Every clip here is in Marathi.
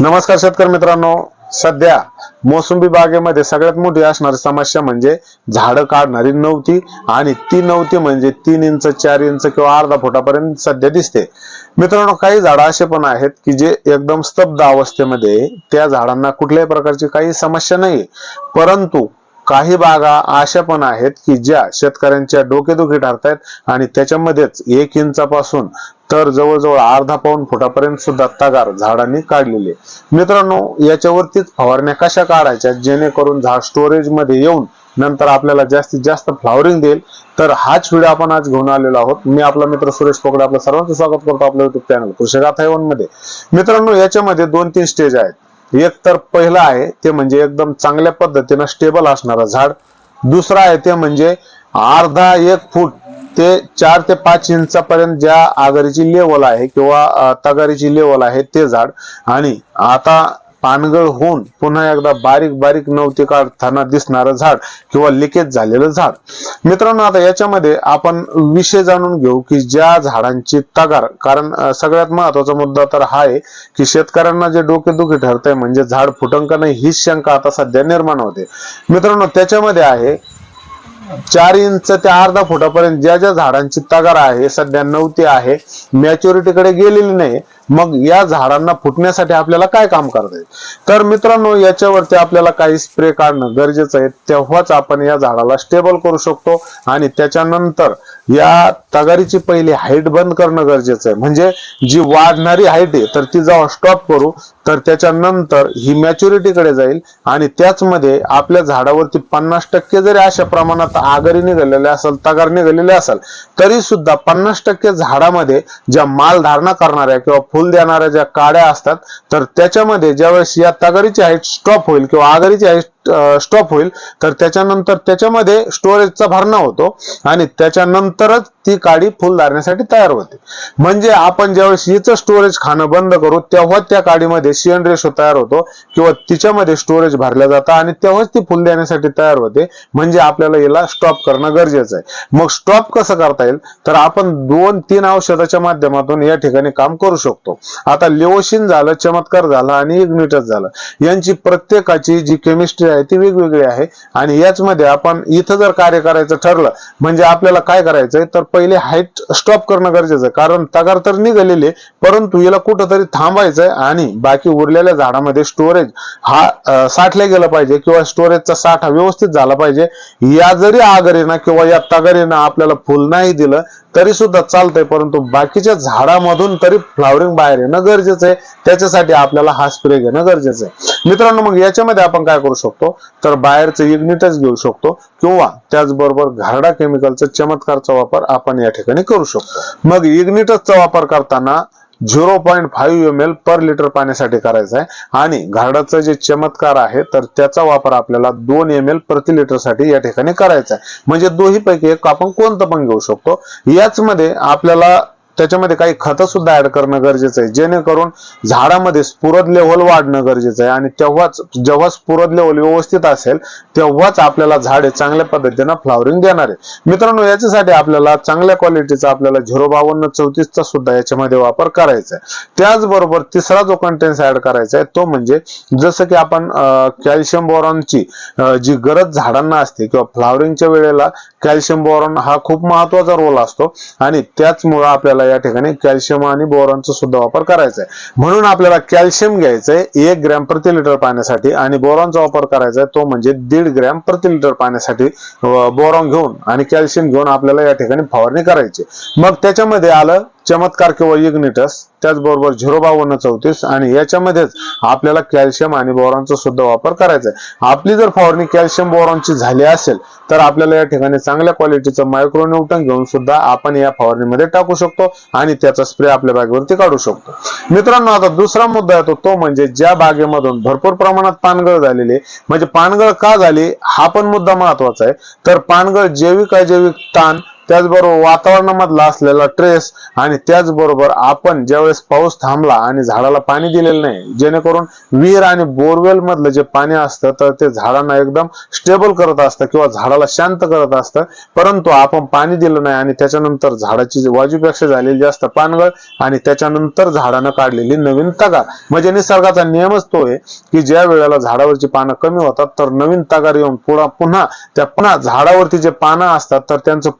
नमस्कार शेतकरी मित्रांनो. सध्या मोसंबी बागेमध्ये सगळ्यात मोठी असणारी समस्या म्हणजे झाडं काढणारी नव्हती आणि ती नव्हती म्हणजे तीन इंच चार इंच किंवा अर्धा फुटापर्यंत सध्या दिसते. मित्रांनो काही झाडं असे पण आहेत की जे एकदम स्तब्ध अवस्थेमध्ये त्या झाडांना कुठल्याही प्रकारची काही समस्या नाही. परंतु काही बागा अशा पण आहेत की ज्या शेतकऱ्यांच्या डोकेदुखी ठरतायत आणि त्याच्यामध्येच एक इंचापासून तर जवळजवळ अर्धा पाऊन फुटापर्यंत सुद्धा तगार झाडांनी काढलेले मित्रांनो याच्यावरतीच फवारण्या कशा काढायच्या? जेणेकरून झाड स्टोरेजमध्ये येऊन नंतर आपल्याला जास्तीत जास्त फ्लॉवरिंग देईल. तर हाच व्हिडिओ आपण आज घेऊन आलेलो आहोत. मी आपला मित्र सुरेश पोकडे आपलं सर्वांचं स्वागत करतो आपल्या युट्यूब चॅनल कृषी गाथा मध्ये मित्रांनो याच्यामध्ये दोन तीन स्टेज आहेत. एक तर पहिलं आहे ते म्हणजे एकदम चांगल्या पद्धतीनं स्टेबल असणारं झाड. दुसरं आहे ते म्हणजे अर्धा एक फूट ते चार ते पाच इंचापर्यंत ज्या आगारीची लेवल आहे किंवा तगारीची लेवल आहे ते झाड. आणि आता पानगळ होऊन पुन्हा एकदा बारीक बारीक नवते काढताना दिसणारं झाड किंवा लिकेज झालेलं झाड. मित्रांनो आता याच्यामध्ये आपण विषय जाणून घेऊ की ज्या झाडांची तगार. कारण सगळ्यात महत्त्वाचा मुद्दा तर हा आहे की शेतकऱ्यांना जे डोकेदुखी ठरतंय म्हणजे झाड फुटंक नाही हीच शंका आता सध्या निर्माण होते. मित्रांनो त्याच्यामध्ये आहे चार इंच ते अर्धा फुटापर्यंत ज्या ज्या झाडांची तगार आहे सध्या नव्हती आहे मॅच्युरिटीकडे गेलेली नाही मग या झाडांना फुटण्यासाठी आपल्याला काय काम करता येईल? तर मित्रांनो याच्यावरती आपल्याला काही स्प्रे काढणं गरजेचं आहे. तेव्हाच आपण या झाडाला स्टेबल करू शकतो आणि त्याच्यानंतर या तगारीची पहिली हाईट बंद करणं गरजेचं आहे. म्हणजे जी वाढणारी हाईट आहे तर ती जेव्हा स्टॉप करू तर त्याच्यानंतर ही मॅच्युरिटीकडे जाईल आणि त्याचमध्ये आपल्या झाडावरती पन्नास टक्के जरी अशा प्रमाणात आगरी निघालेले असेल तगार निघालेले असेल तरी सुद्धा पन्नास टक्के झाडामध्ये ज्या माल धारणा करणाऱ्या किंवा फुल देणाऱ्या ज्या काड्या असतात तर त्याच्यामध्ये ज्यावेळेस या तगारीची हाईट स्टॉप होईल किंवा आगरीची हाईट स्टॉप होईल तर त्याच्यानंतर त्याच्यामध्ये स्टोरेजचा भरणा होतो आणि त्याच्यानंतरच ती काडी फुल धारण्यासाठी तयार होते. म्हणजे आपण ज्यावेळेस हिचं स्टोरेज खाणं बंद करू तेव्हा त्या काडीमध्ये शियन रेशो तयार होतो किंवा तिच्यामध्ये स्टोरेज भरल्या जातं आणि तेव्हाच ती फुल देण्यासाठी तयार होते. म्हणजे आपल्याला याला स्टॉप करणं गरजेचं आहे. मग स्टॉप कसं करता येईल? तर आपण दोन तीन औषधाच्या माध्यमातून या ठिकाणी काम करू शकतो. आता लिओशिन झालं चमत्कार झाला आणि इग्निटस झालं. यांची प्रत्येकाची जी केमिस्ट्री आहे ती वेगवेगळी आहे आणि याच मध्ये आपण इथं जर कार्य करायचं ठरलं म्हणजे आपल्याला काय करायचंय तर पहिले हाईट स्टॉप करणं गरजेचं आहे. कारण तगार तर निघालेली आहे, परंतु याला कुठंतरी थांबायचंय आणि बाकी उरलेल्या झाडामध्ये स्टोरेज हा अं, साठला गेला पाहिजे किंवा स्टोरेजचा साठा व्यवस्थित झाला पाहिजे या जरी आगरीनं किंवा या तगरीनं आपल्याला फुल नाही दिलं तरी सुद्धा चालतंय. परंतु बाकीच्या झाडामधून तरी फ्लावरिंग बाहेर येणं गरजेचं आहे. त्याच्यासाठी आपल्याला हा स्प्रे घेणं गरजेचं आहे. मित्रांनो मग याच्यामध्ये आपण काय करू शकतो? तर बाहेरचं इग्निटच घेऊ शकतो किंवा त्याचबरोबर घारडा केमिकलचा चमत्कारचा वापर आपण या ठिकाणी करू शकतो. मग इग्निटसचा वापर करताना zero point five M L per litre पाण्यासाठी करायचं आहे. आणि घारडाचं जे चमत्कार आहे तर त्याचा वापर आपल्याला दोन एम एल प्रति लिटरसाठी या ठिकाणी करायचा आहे. म्हणजे दोन्ही पैकी एक आपण कोणतं पण घेऊ शकतो. याच मध्ये आपल्याला त्याच्यामध्ये काही खतं सुद्धा ऍड करणं गरजेचं आहे. जेणेकरून झाडामध्ये स्फुरद लेव्हल वाढणं गरजेचं आहे. आणि तेव्हाच जेव्हा स्फुरद लेव्हल व्यवस्थित असेल तेव्हाच आपल्याला झाडे चांगल्या पद्धतीनं फ्लॉवरिंग देणार आहे. मित्रांनो याच्यासाठी आपल्याला चांगल्या क्वालिटीचा आपल्याला झिरो बावन्न चौतीसचा सुद्धा याच्यामध्ये वापर करायचा आहे. त्याचबरोबर तिसरा जो कंटेन्स ऍड करायचा आहे तो म्हणजे जसं की आपण कॅल्शियम बोरॉनची जी गरज झाडांना असते किंवा फ्लॉवरिंगच्या वेळेला कॅल्शियम बोरॉन हा खूप महत्त्वाचा रोल असतो. आणि त्याचमुळे आपल्याला या ठिकाणी कॅल्शियम आणि बोरॉनचा सुद्धा वापर करायचा आहे म्हणून आपल्याला कॅल्शियम घ्यायचंय एक ग्रॅम प्रति लिटर पाण्यासाठी आणि बोरॉनचा वापर करायचा आहे तो म्हणजे दीड ग्रॅम प्रति लिटर पाण्यासाठी बोरॉन घेऊन आणि कॅल्शियम घेऊन आपल्याला या ठिकाणी फवारणी करायची. मग त्याच्यामध्ये आलं चमत्कार किंवा इग्निटस त्याचबरोबर झिरो बावन्न चौतीस आणि याच्यामध्येच आपल्याला कॅल्शियम आणि बोरॉनचा सुद्धा वापर करायचा आहे. आपली जर फवारणी कॅल्शियम बोरॉनची झाली असेल तर आपल्याला या ठिकाणी चांगल्या क्वालिटीचं मायक्रोन्यूटन घेऊन सुद्धा आपण या फवारणीमध्ये टाकू शकतो आणि त्याचा स्प्रे आपल्या बागेवरती काढू शकतो. मित्रांनो आता दुसरा मुद्दा येतो तो म्हणजे ज्या बागेमधून भरपूर प्रमाणात पानगळ झालेली म्हणजे पानगळ का झाली हा पण मुद्दा महत्त्वाचा आहे. तर पानगळ जैविक अजैविक ताण त्याचबरोबर वातावरणामधला असलेला ट्रेस आणि त्याचबरोबर आपण ज्यावेळेस पाऊस थांबला आणि झाडाला पाणी दिलेलं नाही जेणेकरून विहीर आणि बोरवेल मधलं जे पाणी असतं तर ते झाडांना एकदम स्टेबल करत असतं किंवा झाडाला शांत करत असतं. परंतु आपण पाणी दिलं नाही आणि त्याच्यानंतर झाडाची वाजूपेक्षा झालेली जास्त पानगळ आणि त्याच्यानंतर झाडानं काढलेली नवीन तगार. म्हणजे निसर्गाचा नियमच तो आहे की ज्या वेळेला झाडावरची पानं कमी होतात तर नवीन तगार येऊन पुन्हा पुन्हा त्या पुन्हा झाडावरती जे पानं असतात तर त्यांचं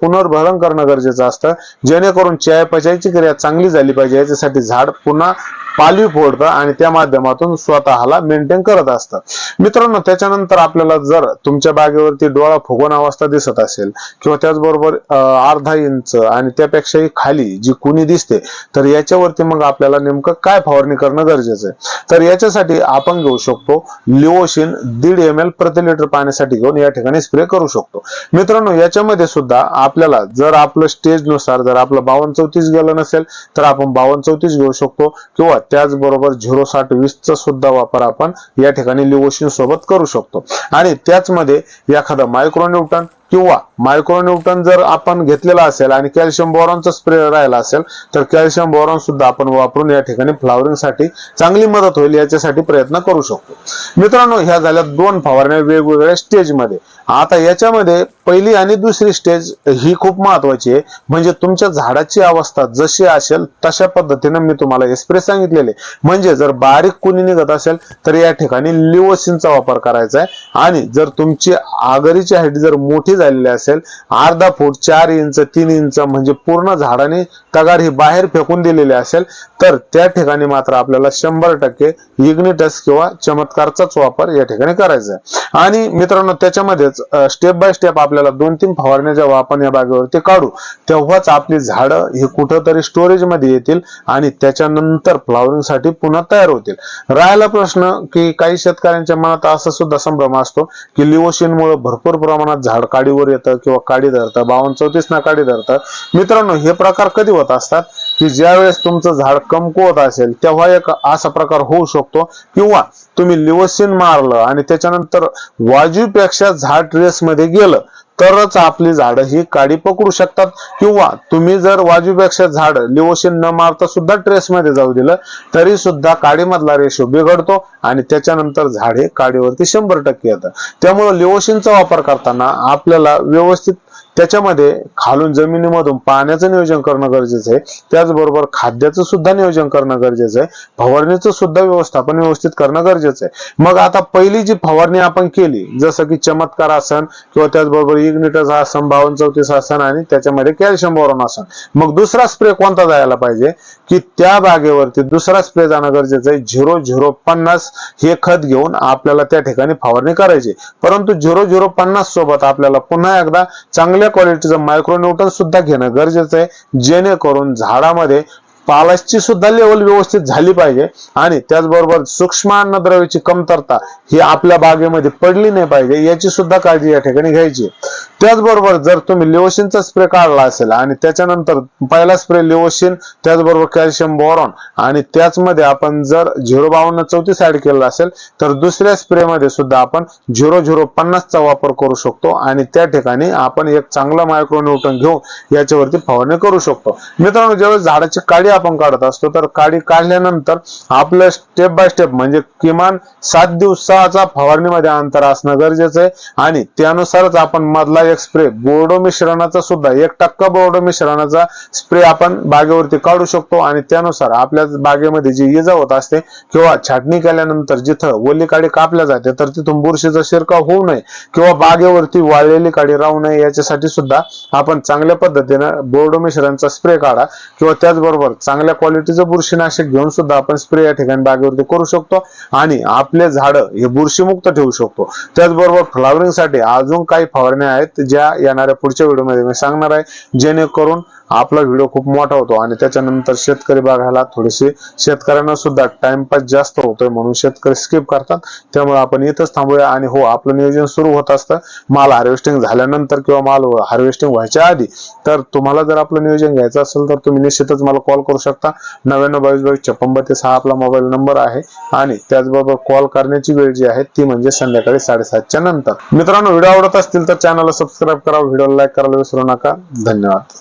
पुनर्भरण करणं गरजेचं असतं. जेणेकरून चयापचयाची क्रिया चांगली झाली पाहिजे. याच्यासाठी झाड पुन्हा पालवी फोडतं आणि त्या माध्यमातून स्वतःला मेंटेन करत असतं. मित्रांनो त्याच्यानंतर आपल्याला जर तुमच्या बागेवरती डोळा फुगवण अवस्था दिसत असेल किंवा त्याचबरोबर अर्धा इंच आणि त्यापेक्षाही खाली जी कुणी दिसते तर याच्यावरती मग आपल्याला नेमकं काय फवारणी करणं गरजेचं आहे? तर याच्यासाठी आपण घेऊ शकतो लिओशिन दीड एम एल प्रति लिटर पाण्यासाठी घेऊन या ठिकाणी स्प्रे करू शकतो. मित्रांनो याच्यामध्ये सुद्धा आपल्याला जर आपलं स्टेजनुसार जर आपलं बावन्न चौतीस गेलं नसेल तर आपण बावन्न चौतीस घेऊ शकतो किंवा त्याचबरोबर झिरो साठ वीसचा सुद्धा वापर आपण या ठिकाणी लिवोशिन सोबत करू शकतो. आणि त्याचमध्ये एखादा मायक्रोन्यूटन किंवा मायक्रोन्यूटन जर आपण घेतलेला असेल आणि कॅल्शियम बोरॉनचा स्प्रे राहिला असेल तर कॅल्शियम बोरॉन सुद्धा आपण वापरून या ठिकाणी फ्लावरिंगसाठी चांगली मदत होईल याच्यासाठी प्रयत्न करू शकतो. मित्रांनो ह्या झाल्या दोन फवारण्या वेगवेगळ्या स्टेजमध्ये आता याच्यामध्ये पहिली आणि दुसरी स्टेज ही खूप महत्वाची आहे. म्हणजे तुमच्या झाडाची अवस्था जशी असेल तशा पद्धतीने मी तुम्हाला हे स्प्रे सांगितलेले. म्हणजे जर बारीक कुणी निघत असेल तर या ठिकाणी लिओसिनचा वापर करायचा आहे. आणि जर तुमची आगरीची हाईट जर मोठी झालेले असेल अर्धा फूट चार इंच तीन इंच म्हणजे पूर्ण झाडाने तगार ही बाहेर फेकून दिलेली असेल तर त्या ठिकाणी मात्र आपल्याला शंभर टक्के इग्निटस किंवा चमत्कारचाच वापर या ठिकाणी करायचा आहे. आणि मित्रांनो त्याच्यामध्येच स्टेप बाय स्टेप आपल्याला दोन तीन फवारण्या जेव्हा आपण या बागेवरती काढू तेव्हाच आपली झाडं ही कुठंतरी स्टोरेजमध्ये येतील आणि त्याच्यानंतर फ्लॉवरिंगसाठी पुन्हा तयार होतील. राहिला प्रश्न की काही शेतकऱ्यांच्या मनात असा सुद्धा संभ्रम असतो की लिओशिन मुळे भरपूर प्रमाणात झाड काडीवर येतं किंवा काडी धरतं बावन्न चौतीस ना काडी धरतं. मित्रांनो हे प्रकार कधी होत असतात? की ज्या वेळेस तुमचं झाड कमकुवत असेल तेव्हा एक असा प्रकार होऊ शकतो. किंवा तुम्ही लिओसिन मारलं आणि त्याच्यानंतर वाजूपेक्षा झाड रेसमध्ये गेलं तरच आपली झाडं ही काडी पकडू शकतात. किंवा तुम्ही जर वाजूपेक्षा झाड लिओशिन न मारता सुद्धा ट्रेस मध्ये जाऊ दिलं तरी सुद्धा काडीमधला रेशो बिघडतो आणि त्याच्यानंतर झाड हे काडीवरती शंभर टक्के येतं. त्यामुळे लिओशिनचा वापर करताना आपल्याला व्यवस्थित त्याच्यामध्ये खालून जमिनीमधून पाण्याचं नियोजन करणं गरजेचं आहे. त्याचबरोबर खाद्याचं सुद्धा नियोजन करणं गरजेचं आहे. फवारणीचं सुद्धा व्यवस्थापन व्यवस्थित करणं गरजेचं आहे. मग आता पहिली जी फवारणी आपण केली जसं की चमत्कार आसन किंवा त्याचबरोबर इग्निटस आसन बावन्न चौतीस आसन आणि त्याच्यामध्ये कॅल्शियम बोरॉन आसन. मग दुसरा स्प्रे कोणता जायला पाहिजे? की त्या बागेवरती दुसरा स्प्रे जाणं गरजेचं आहे. झिरो झिरो पन्नास हे खत घेऊन आपल्याला त्या ठिकाणी फवारणी करायची परंतु झिरो झिरो पन्नास सोबत आपल्याला पुन्हा एकदा चांगल्या क्वालिटीचं मायक्रोन्यूटन सुद्धा घेणं गरजेचं आहे. जेणेकरून झाडामध्ये पालाची सुद्धा लेवल व्यवस्थित झाली पाहिजे आणि त्याचबरोबर सूक्ष्म अन्नद्रव्याची कमतरता ही आपल्या बागेमध्ये पडली नाही पाहिजे याची सुद्धा काळजी या ठिकाणी घ्यायची त्याचबरोबर जर तुम्ही लिओशिनचा स्प्रे काढला असेल आणि त्याच्यानंतर पहिला स्प्रे लिओशिन त्याचबरोबर कॅल्शियम बोरॉन आणि त्याचमध्ये आपण जर झिरो बावन्न चौतीस ऍड केला असेल तर दुसऱ्या स्प्रे मध्ये सुद्धा आपण झिरो झिरो पन्नासचा वापर करू शकतो आणि त्या ठिकाणी आपण एक चांगला मायक्रोन्यूटन घेऊन याच्यावरती फवारणी करू शकतो. मित्रांनो ज्यावेळेस झाडाची काडी आपण काढत असतो तर काडी काढल्यानंतर आपलं स्टेप बाय स्टेप म्हणजे किमान सात दिवसाचा फवारणीमध्ये अंतर असणं गरजेचं आहे आणि त्यानुसारच आपण मधला एक स्प्रे बोर्डो मिश्रणाचा सुद्धा एक टक्का बोर्डो मिश्रणाचा स्प्रे आपण बागेवरती काढू शकतो आणि त्यानुसार आपल्या बागेमध्ये जी इजा होत असते किंवा छाटणी केल्यानंतर जिथं ओली काडी कापल्या जाते तर तिथून बुरशीचा शिरकाव होऊ नये किंवा बागेवरती वाळलेली काडी राहू नये याच्यासाठी सुद्धा आपण चांगल्या पद्धतीनं बोर्डो मिश्रणचा स्प्रे काढा किंवा त्याचबरोबर चांगल्या क्वालिटीचं बुरशीनाशक घेऊन सुद्धा आपण स्प्रे या ठिकाणी बागेवरती करू शकतो आणि आपले झाड हे बुरशीमुक्त ठेवू शकतो. त्याचबरोबर फ्लावरिंगसाठी अजून काही फवारण्या आहेत ज्या येणाऱ्या पुढच्या व्हिडिओमध्ये मी सांगणार आहे जेणेकरून आपला व्हिडिओ खूप मोठा होतो आणि त्याच्यानंतर शेतकरी बघायला थोडेसे शेतकऱ्यांना सुद्धा टाइमपास जास्त होतोय म्हणून शेतकरी स्किप करतात. त्यामुळे आपण इथंच थांबूया आणि हो आपलं नियोजन सुरू होत असतं. माल हार्वेस्टिंग झाल्यानंतर किंवा माल हार्वेस्टिंग व्हायच्या आधी तर तुम्हाला जर आपलं नियोजन घ्यायचं असेल तर तुम्ही निश्चितच मला कॉल करू शकता. नव्याण्णव बावीस बावीस छप्पन बत्तीस हा आपला मोबाईल नंबर आहे आणि त्याचबरोबर कॉल करण्याची वेळ जी आहे ती म्हणजे संध्याकाळी साडेसातच्या नंतर. मित्रांनो व्हिडिओ आवडत असतील तर चॅनलला सबस्क्राईब करा व्हिडिओला लाईक करायला विसरू नका. धन्यवाद.